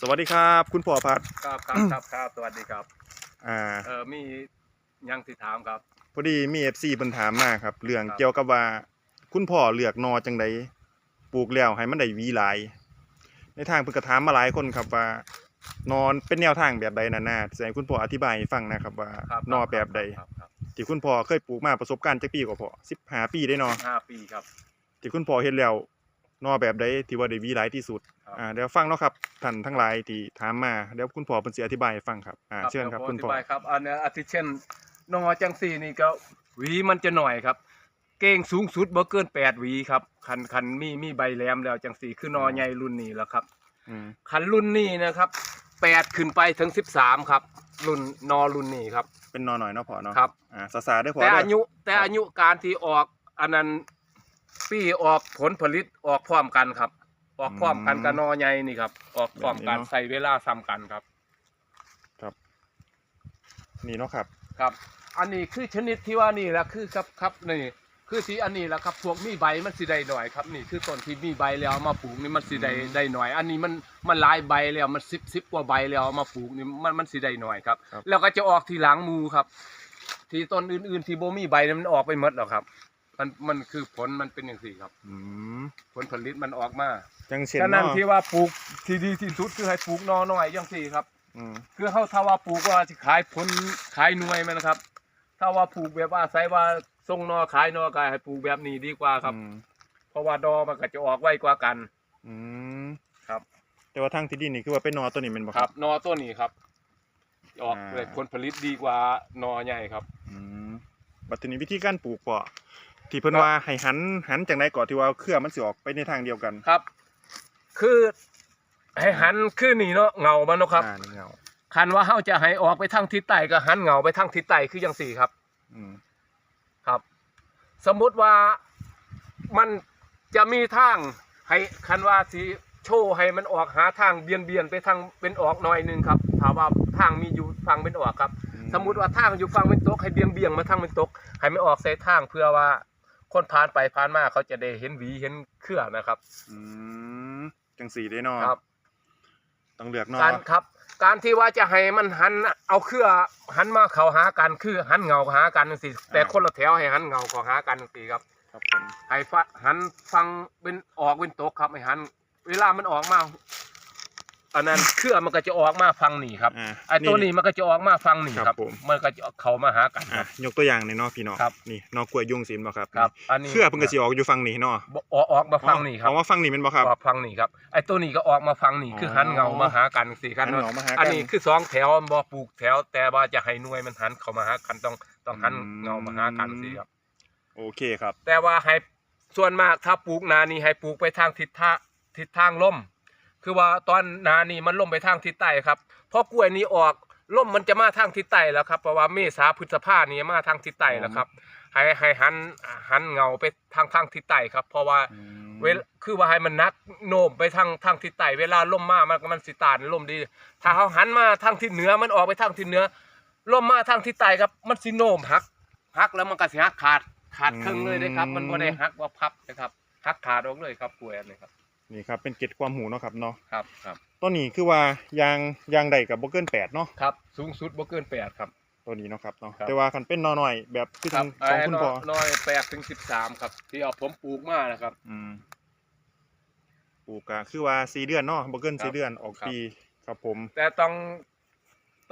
สวัสดีครับ คุณพ่อพัดครับครับครับครับสวัสดีครับ อ่า เออมียังสิถามครับ พอดีมีเอฟซีเพิ่นถามมาครับ เรื่องครับ เกี่ยวกับว่า คุณพ่อเลือกนอจังไดปลูกแล้วให้มันได้หวีหลาย ในทางเพิ่นก็ถามมาหลายคนครับว่า นอนเป็นแนวทางแบบใดน่ะน่าจะให้คุณพ่ออธิบายให้ฟังนะครับ ว่าครับนอแบบใด ครับครับที่คุณพ่อเคยปลูกมาประสบการณ์จักปีกว่าพ่อ15 ปีได้เนาะห้าปีครับ ที่คุณพ่อเฮ็ดแล้ว นอแบบใดที่ว่าได้หวีหลายที่สุดครับอ่าเดี๋ยวฟังเนาะครับท่านทั้งหลายที่ถามมาเดี๋ยวคุณพ่อเพิ่นสิอธิบายให้ฟังครับอ่าเชิญครับดี๋ยวคุณผมพ่อธิบายครับอันเนี้ยอาทิเช่นนอจังสี่นี่ก็หวีมันจะหน่อยครับ เก้งสูงสุดบ่เกินแปดหวีครับคันคันมีมีใบแหลมแล้วจังสี่คือนอใหญ่รุ่นนี้แล้วครับอืมคันรุ่นนี้นะครับแปดขึ้นไปถึงสิบสามครับ รุ่นนอรุ่นนี้ครับ เป็นนอหน่อยเนาะพ่อเนาะครับอ่าซาซาได้อพ่อแต่เด้ออายุแต่อายุการที่ออกอันนั้น ปีออกผลผลิตออกพร้อมกันครับ ออกพร้อมกันกับนอใหญ่นี่ครับ ออกพร้อมกันใส่เวลาซ้ำกันครับ นี่เนาะครับ ครับ อันนี้คือชนิดที่ว่านี่แหละคือครับครับนี่ คือสีอันนี้แหละครับพวกมีใบมันสิได้หน่อยครับนี่คือต้นที่มีใบแล้วเอามาปลูกนี่มันสิได้อืมได้หน่อย อันนี้มันมันหลายใบแล้วมันสิบสิบกว่าใบแล้วเอามาปลูกนี่มันมันสิได้หน่อยครับ ครับ แล้วก็จะออกทีหลังหมูครับ ที่ต้นอื่นๆที่โบมีใบนั้นมันออกไปหมดแล้วครับ มันมันคือผลมันเป็นอย่างสี่ครับ อืมผลผลิตมันออกมาจังเช่นฉะนั้นเนาะที่ว่าปลูกที่ดีที่สุดคือให้ปลูกนอหน่อยอย่างสี่ครับ อืมคือเขาถ้าว่าปลูกว่าจะขายผลขายหน่วยมันนะครับ ถ้าว่าปลูกแบบว่าใส่ว่าส่งนอขายนอก็ให้ปลูกแบบนี้ดีกว่าครับ อืมเพราะว่าดอมันก็จะออกไวกว่ากัน อืมครับ แต่ว่าทางที่ดินนี่คือว่าเป็นนอตัวนี้แมันบ่ครับนอตัวนี้ครับ ออกอ่า เลยผลผลิตดีกว่านอใหญ่ครับ อืมบัดทีนี้วิธีการปลูกพ่อ ที่เพิ่นครับว่าให้หันหันจังไดก่อนที่ว่าเครือมันสิออกไปในทางเดียวกันครับ คือให้หันคือนี่เนาะเงามันเนาะครับอ่านี่เงาคันว่าเฮาจะให้ออกไปทางทิศใต้ก็หันเงาไปทางทิศใต้คือจังสี่ครับ อืมครับ สมมุติว่ามันจะมีทางให้คันว่าสิโชว์ให้มันออกหาทางเบียนเบียนๆไปทางเป็นออกหน่อยหนึงครับถ้าว่าทางมีอยู่ฝั่งเป็นออกครับ สมมุติว่าทางอยู่ฝั่งเป็นตกให้เบียงเบียงๆมาทางเป็นตกให้มันออกใส่ทางเพื่อว่า คนผ่านไปผ่านมาเขาจะได้เห็นหวีเห็นเครือนะครับอืมจังสี่ได้เนาะครับ ต้องเลือกเนาะการครับ การที่ว่าจะให้มันหันเอาเครือหันมาเข้าหากันคือหันเงาหากันจังซี่แต่คนละแถวให้หันเงาเข้าหากันจังซี่ครับครับผมให้ฟะหันฟังเป็นออกเป็นตกครับให้หัน เวลามันออกมา อันนั้นเครือมันก็จะออกมาฟังนี่ครับอ่าไอ้ตัวนี้มันก็จะออกมาฟังนี่คครัรับบผม มันก็จะเข้ามาหากันคอะรับ ยกตัวอย่างในอยเนาะพี่เนาะครับนี่นอกล้วยยุงสินบ่ครับครับอันนี้ เครือเพิ่นก็สิออกอยู่ฝั่งนี้เนาะบ่ออกออกมาฟังนี่ครับออกมาฝั่งนี้แม่นบ่ครับ ออกฟังนี่ครับไอ้ตัวนี้ก็ออกมาฟังนี่อ๋อคือหันเงามาหากันสี่คันหันเงามาหากันอันนี้คือสองแถวบ่ปลูกแถว แต่ว่าจะให้หน่วยมันหันเข้ามาหากันต้องต้องหันอืม เงามาหากันสิครับ โอเคครับ แต่ว่าให้ส่วนมากถ้าปลูกนานี่ให้ปลูกไปทางทิศทางทิศทางลม คือว่าตอนนานี่มันล่มไปทางทิศใต้ครับเพราะกล้วยนี้ออกล่มมันจะมาทางทิศใต้แล้วครับเพราะว่าเมษาพฤษภานี่มาทางทิศใต้แล้วครับ ให้ให้หันหันเงาไปทางทางทิศใต้ครับ เพราะว่าเวลคือว่าให้มันนักโน้มไปทางทางทิศใต้เวลาลมมามันมันสิตานลมดี ถ้าเขาหันมาทางทิศเหนือมันออกไปทางทิศเหนือลมมาทางทิศใต้ครับ มันสิโน้มหักหักแล้วมันก็สิหักขาดขาดครึ่งเลยนะครับ มันบ่ได้หักว่าพับนะครับหักขาดออกเลยครับกล้วยอันนี้ครับ นี่ครับเป็นเกร็ดความหูเนาะครับเนาะครับครับตัวนี้คือว่ายางยางใดกับบ่เกินแปดเนาะครับสูงสุดบ่เกินแปดครับ ตัวนี้เนาะครับเนาะครับ แต่ว่าคันเป็นนอหน่อยแบบคือครัทางของคุณพ่อน้อยแปดถึงสิบสามครับ ที่เอาผมปลูกมานะครับ อืมปลูกก็คือว่าสี่เดือนเนาะบ่เกินครับสี่เดือนออกครับ ปีครับผม แต่ต้อง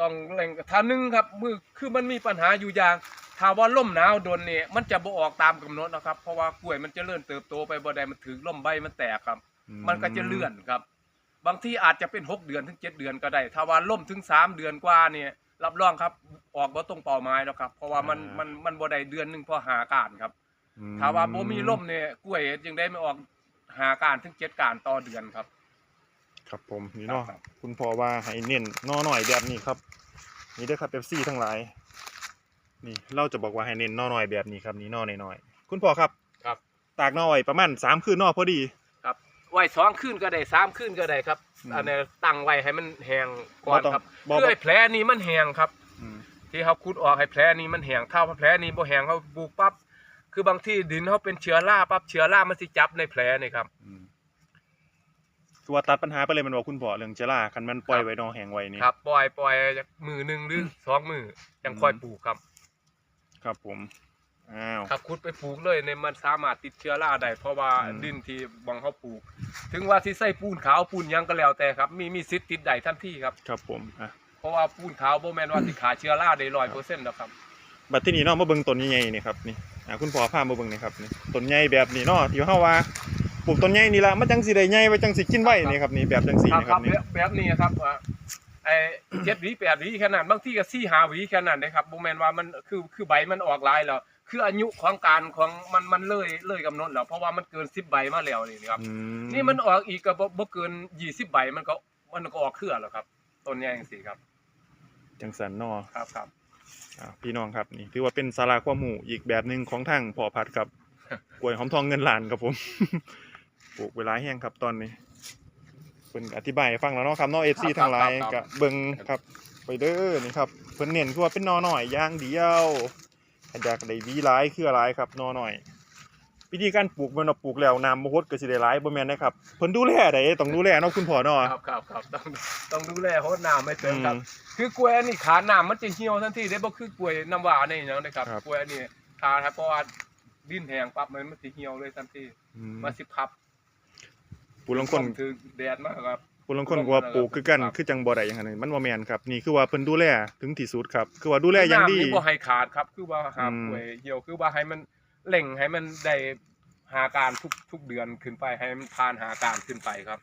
ต้องเร่งท่านึงครับมือคือมันมีปัญหาอยู่อย่างถ้าว่าล่มหนาวโดนเนี่ยมันจะบ่ออกตามกำหนดนะครับ เพราะว่ากล้วยมันจะเลื่อนเติบโตไปบ่ได้มันถึงล่มใบมันแตกครับ มันก็จะเลื่อนครับ บางที่อาจจะเป็นหกเดือนถึงเจ็ดเดือนก็ได้ ถ้าว่าล่มถึงสามเดือนกว่าเนี่ยรับรองครับออกบ่ตรงเป้าหมายแล้วครับ เพราะว่ามันมันมันบ่ได้เดือนหนึงพอหาการครับอืมถ้าว่าบ่มีล่มเนี่ยกล้วยยังได้ไม่ออกหาการถึงเจ็ดการต่อเดือนครับ ครับผมนี่เนาะครับคุณพ่อว่าให้เน้นนอหน่อยแบบนี้ครับ นี่เด้อครับเอฟซีทั้งหลายนี่เราจะบอกว่าให้เน้นนอหน่อยแบบนี้ครับนี่นอน้อยๆคุณพ่อครับครับ ตากนอไว้ประมาณสามคืนนอพอดีครับ ไว้สองคืนก็ได้สามคืนก็ได้ครับ อืมอันนี้ตั้งไว้ให้มันแห้งก่อนบ่ต้องครับบ่ เพื่อให้แผลนี้มันแห้งครับ อืม ที่เขาขุดออกให้แผลนี้มันแห้งถ้าแผลนี้บ่แห้งเขาปลูกปั๊บคือบางที่ดินเขาเป็นเชื้อราปั๊บเชื้อรามันสิจับในแผลนี่ครับ อืมคือว่าตัดปัญหาไปเลยแมันบอกคุณพ่อเรื่องเจล่าคันมันปล่อยไว้นอแห้งไว้นี่ ครับปล่อยปล่อยจากมือหนึ่งหรือสองมือจังค่อยปลูกครับ ครับผม อ้าวถ้าขุดไปปลูกเลยเนี่ยมันสามารถติดเชื้อราได้เพราะว่าอืมดินที่บองเขาปลูก ถึงว่าที่ใส่ปูนขาวปูนหยังก็แล้วแต่ครับ มีมีสิทธิ์ติดได้ทันทีครับ ครับผมอะ เพราะว่าปูนขาวโบแมนว่าสิขาเชื้อราได้ร้อยเปอร์เซ็นต์นะครับ บัดที่นี่เนาะมาเบิ่งต้นใหญ่ๆนี่ครับนี่อ่าคุณพ่อพามาเบิ่งนี่ครับนี่ต้นใหญ่แบบนี้เนาะที่เฮาว่าปลูกต้นใหญ่นี่ล่ะมันจังสิได้ใหญ่ไว้จังสิกินไว้นี่ครับนี่แบบจังสิครับนี่คครัรับบนี่แบบแบบนี้ครับว่าไอ้เจ็ดหวีแปดหวีแค่นั้นบางทีก็สี่หาหวีแค่นั้นนะครับโบแมนว่ามันคือคือใบมันออกหลายแล้ว คืออายุของการของมันมันเลยเลยกำหนดแล้วเพราะว่ามันเกินสิบใบมาแล้วนี่ครับ อืมนี่มันออกอีกก็บ่บ่เกินยี่สิบใบมันก็มันก็ออกเครือแล้วครับต้นใหญ่จังซี่ครับจังสันเนาะครับครับ อ่าพี่น้องครับนี่ถือว่าเป็นสาราความรู้อีกแบบหนึ่งของทางพ่อพัดครับ กล้วยหอมทองเงินล้านครับผม ปลูกเวลาแห้งครับตอนนี้เพิ่นก็อธิบายให้ฟังแล้วเนาะครับเนาะ FC ทั้งหลายก็เบิ่งครับ ไปเด้อนี่ครับเพิ่นเน้นคือว่าเป็นหนอหน่อยอย่างเดียวถ้า อยากได้หวีหลายคือหลายครับหนอหน่อยวิธีการปลูกแมันว่าปลูกแล้วน้ำบ่ฮดก็สิได้หลายบ่แม่นนะครับเพิ่นดูแลได้ต้องดูแลเนาะคุณพ่อเนาะครับครับครับต้องต้องดูแลโหดน้ำไม่เติมครับอืมคือกล้วยอันนี้ขาน้ำมันจะเหี่ยวทันทีได้บ่คือกล้วยน้ำหวานนี่อย่างนะครับครับกล้วยอันนี้ขาครับเพราะว่าดินแห้งปั๊บมันมันสิเหี่ยวเลยทันทีอืมมันสิพับผู้ลางคนถึงแดดมากครับ ผู้ลางคนก็ว่าปลูกคือกันครับคือจังบ่ได้อย่างนั้นมันบ่แม่นครับนี่คือว่าเพิ่นดูแลถึงที่สุดครับ คือว่าดูแลอย่างดีน้ำนี่บ่ให้ขาดครับ คือว่าหามอืมกล้วยเหี่ยวคือว่าให้มันเล่งให้มันได้หาการทุกทุกเดือนขึ้นไปให้มันผ่านหาการขึ้นไปครับ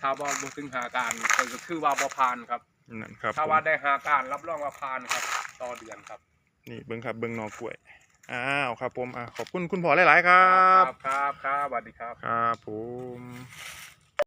ถ้าว่าบ่ถึงหาการก็คือว่าบ่ผ่านครับนั่นครับถ้าผมว่าได้หาการรับรองว่าผ่านครับ ต่อเดือนครับ นี่เบิ่งครับเบิ่งหนอกล้วยอ้าวครับผมอะขอบคุณคุณพ่อหลาย ๆ ครับ ครับครับครับสวัสดีครับ ครับผม